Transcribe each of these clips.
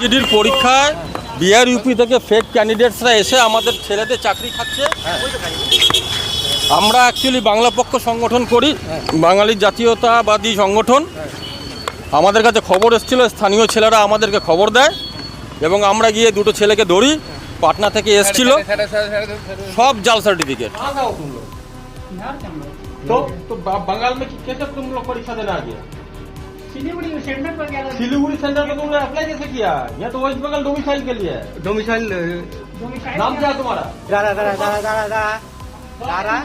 জিডির পরীক্ষায় BR UP থেকে fake ক্যান্ডিডেটসরা এসে আমাদের ছেলেদের চাকরি খাচ্ছে। আমরা অ্যাকচুয়ালি বাংলা পক্ষ সংগঠন করি বাঙালি জাতীয়তাবাদী সংগঠন। আমাদের কাছে খবর এসেছিল স্থানীয় ছেলেরা আমাদেরকে খবর দেয় এবং আমরা গিয়ে দুটো ছেলেকে ধরি পাটনা থেকে এসছিল। সব জাল সার্টিফিকেট তো বাঙাল পরীক্ষা सिलीगुड़ी सेंटर पर तुमने अप्लाई कैसे किया? यहाँ तो वेस्ट बंगाल डोमिसाइल के लिए डोमिसाइल uh, नाम क्या तुम्हारा? दारा दारा दारा दारा दारा। दारा।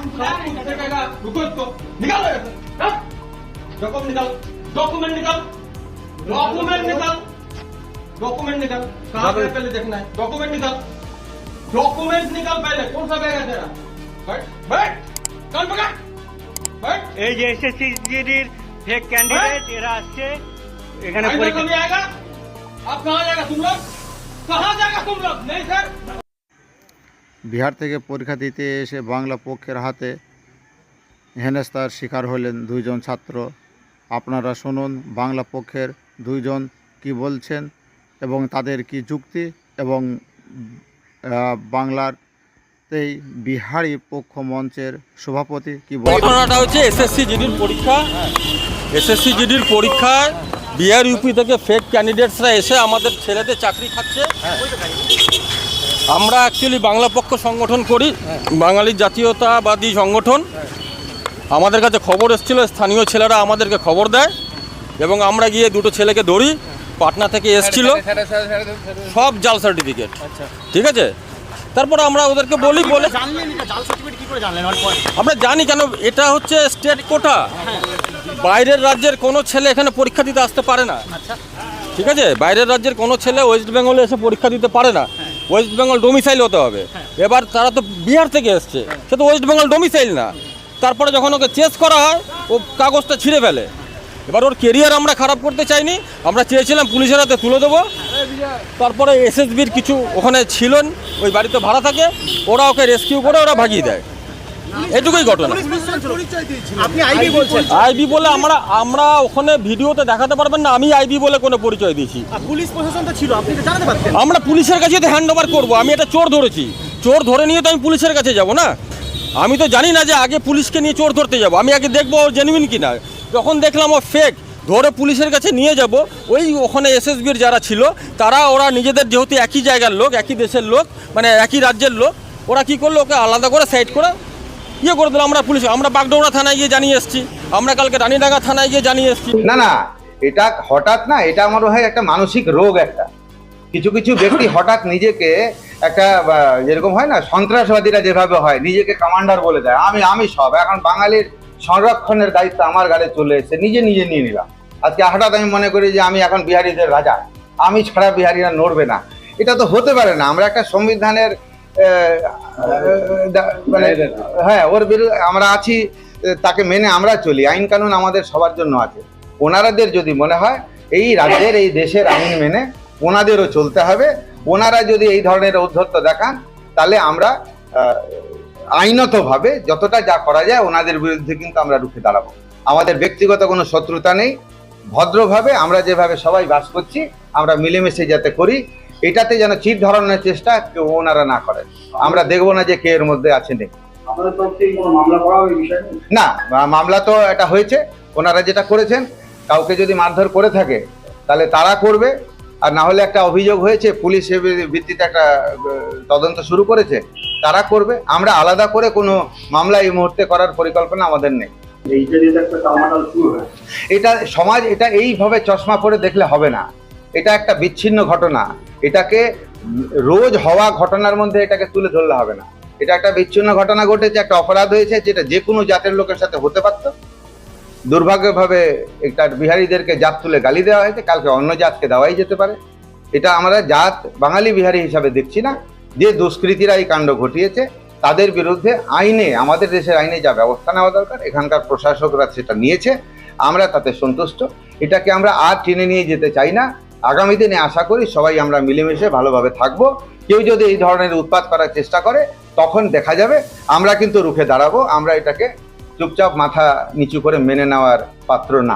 डॉक्यूमेंट निकाल डॉक्यूमेंट निकाल। डॉक्यूमेंट निकाल। डॉक्यूमेंट निकाल। कहाँ पहले देखना है? डॉक्यूमेंट निकाल। डॉक्यूमेंट निकाल पहले। कौन सा बैग है तेरा? बैठ बैठ। कल पकड़। बैठ। S S C জিডির fake candidate এরা আসছে এখানে फाइनल পরীক্ষা कभी आएगा अब कहाँ जाएगा तुम लोग कहाँ जाएगा तुम लोग नहीं सर বিহার থেকে পরীক্ষা দিতে এসে বাংলা পক্ষের হাতে হেনস্তার শিকার হলেন দুইজন ছাত্র আপনারা শুনুন বাংলা পক্ষের দুইজন কি বলছেন এবং তাদের কি যুক্তি এবং আহ, বাংলার তেই বিহারি পক্ষ মঞ্চের সভাপতি কি বল ঘটনাটা হচ্ছে এসএসসি জিডির পরীক্ষা এসএসসি জিডির পরীক্ষায় বিহার ইউপি থেকে ফেক ক্যান্ডিডেটসরা এসে আমাদের ছেলেদের চাকরি খাচ্ছে। আমরা অ্যাকচুয়ালি বাংলা পক্ষ সংগঠন করি বাঙালি জাতীয়তাবাদী সংগঠন। আমাদের কাছে খবর এসেছিল স্থানীয় ছেলেরা আমাদেরকে খবর দেয় এবং আমরা গিয়ে দুটো ছেলেকে ধরি পাটনা থেকে এসছিল। সব জাল সার্টিফিকেট ঠিক আছে? তারপর আমরা ওদেরকে বলি বলে আমরা জানি কেন এটা হচ্ছে স্টেট কোটা বাইরের রাজ্যের কোনো ছেলে এখানে পরীক্ষা দিতে আসতে পারে না। ঠিক আছে? বাইরের রাজ্যের কোনো ছেলে ওয়েস্ট বেঙ্গলে এসে পরীক্ষা দিতে পারে না। ওয়েস্ট বেঙ্গল ডোমিসাইল হতে হবে। এবার তারা তো বিহার থেকে এসছে। সে তো ওয়েস্ট বেঙ্গল ডোমিসাইল না। তারপরে যখন ওকে চেস করা হয় ও কাগজটা ছিঁড়ে ফেলে। এবার ওর কেরিয়ার আমরা খারাপ করতে চাইনি। আমরা চেয়েছিলাম পুলিশের হাতে তুলে দেবো। তারপরে এসএসবির কিছু ওখানে ছিলেন ওই বাড়িতে ভাড়া থাকে। ওরা ওকে রেস্কিউ করে ওরা ভাগিয়ে দেয়। এটুকুই ঘটনা। আপনি আইবি বলছেন। আইবি বলে আমরা আমরা ওখানে ভিডিওতে দেখাতে পারবেন না আমি আইবি বলে কোনো পরিচয় দিয়েছি। পুলিশ প্রশাসন তো ছিল আপনি তো জানাতে পারতেন। আমরা পুলিশের কাছে তো হ্যান্ড ওভার করব আমি এটা চোর ধরেছি। চোর ধরে নিয়ে তো আমি পুলিশের কাছে যাব না? আমি তো জানি না যে আগে পুলিশকে নিয়ে চোর ধরতে যাব আমি আগে দেখব ও জেনুইন কিনা। যখন দেখলাম ও ফেক ধরে পুলিশের কাছে নিয়ে যাব। ওই ওখানে এসএসবির যারা ছিল তারা ওরা নিজেদের যেহেতু একই জায়গার লোক একই দেশের লোক মানে একই রাজ্যের লোক ওরা কি করল ওকে আলাদা করে সাইড করে ইয়ে করে দিল আমরা পুলিশ। আমরা বাগডোগরা থানায় গিয়ে জানিয়ে এসেছি। আমরা কালকে রানীডাঙ্গা থানায় গিয়ে জানিয়ে এসেছি। না না, এটা হঠাৎ না, এটা আমার হয় একটা মানসিক রোগ একটা। কিছু কিছু ব্যক্তি হঠাৎ নিজেকে একটা যেরকম হয় না, সন্ত্রাসবাদীরা যেভাবে হয়, নিজেকে কমান্ডার বলে দেয়। আমি আমি সব। এখন বাঙালির সংরক্ষণের দায়িত্ব আমার গালে চলে এসেছে। নিজে নিজে নিয়ে নিলাম। আজকে হঠাৎ আমি মনে করি যে আমি এখন বিহারিদের রাজা। আমি ছাড়া বিহারিরা নড়বে না। এটা তো হতে পারে না। আমরা একটা সংবিধানের মানে হ্যাঁ ওর বিরুদ্ধে আমরা আছি তাকে মেনে আমরা চলি। আইন কানুন আমাদের সবার জন্য আছে। ওনারাদের যদি মনে হয় এই রাজ্যের এই দেশের আইন মেনে ওনাদেরও চলতে হবে। ওনারা যদি এই ধরনের ঔদ্ধত্য দেখান তাহলে আমরা আইনতভাবে যতটা যা করা যায় ওনাদের বিরুদ্ধে কিন্তু আমরা রুখে দাঁড়াবো। আমাদের ব্যক্তিগত কোনো শত্রুতা নেই। ভদ্রভাবে আমরা যেভাবে সবাই বাস করছি আমরা মিলেমিশে যাতে করি এটাতে যেন চিট ধরানোর চেষ্টা কেউ ওনারা না করেন। আমরা দেখব না যে কে এর মধ্যে আছে নেই। না মামলা তো এটা হয়েছে। ওনারা যেটা করেছেন কাউকে যদি মারধর করে থাকে তাহলে তারা করবে। আর না হলে একটা অভিযোগ হয়েছে পুলিশ ভিত্তিতে একটা তদন্ত শুরু করেছে তারা করবে। আমরা আলাদা করে কোনো মামলা এই মুহূর্তে করার পরিকল্পনা আমাদের নেই। এটা সমাজ এটা এইভাবে চশমা পরে দেখলে হবে না। এটা একটা বিচ্ছিন্ন ঘটনা। এটাকে রোজ হওয়া ঘটনার মধ্যে এটাকে তুলে ধরলে হবে না। এটা একটা বিচ্ছিন্ন ঘটনা ঘটেছে, একটা অপরাধ হয়েছে, যেটা যে কোনো জাতের লোকের সাথে হতে পারতো। দুর্ভাগ্যভাবে একটা বিহারীদেরকে জাত তুলে গালি দেওয়া হয়েছে, কালকে অন্য জাতকে দেওয়াই যেতে পারে। এটা আমরা জাত বাঙালি বিহারি হিসাবে দেখছি না। যে দুষ্কৃতীরা এই কাণ্ড ঘটিয়েছে, তাদের বিরুদ্ধে আইনে, আমাদের দেশের আইনে যা ব্যবস্থা নেওয়া দরকার, এখানকার প্রশাসকরা সেটা নিয়েছে, আমরা তাতে সন্তুষ্ট। এটাকে আমরা আর টেনে নিয়ে যেতে চাই না। আগামী দিনে আশা করি সবাই আমরা মিলেমিশে ভালোভাবে থাকব। কেউ যদি এই ধরনের উৎপাত করার চেষ্টা করে, তখন দেখা যাবে। আমরা কিন্তু রুখে দাঁড়াবো, আমরা এটাকে চুপচাপ মাথা নিচু করে মেনে নেওয়ার পাত্র না।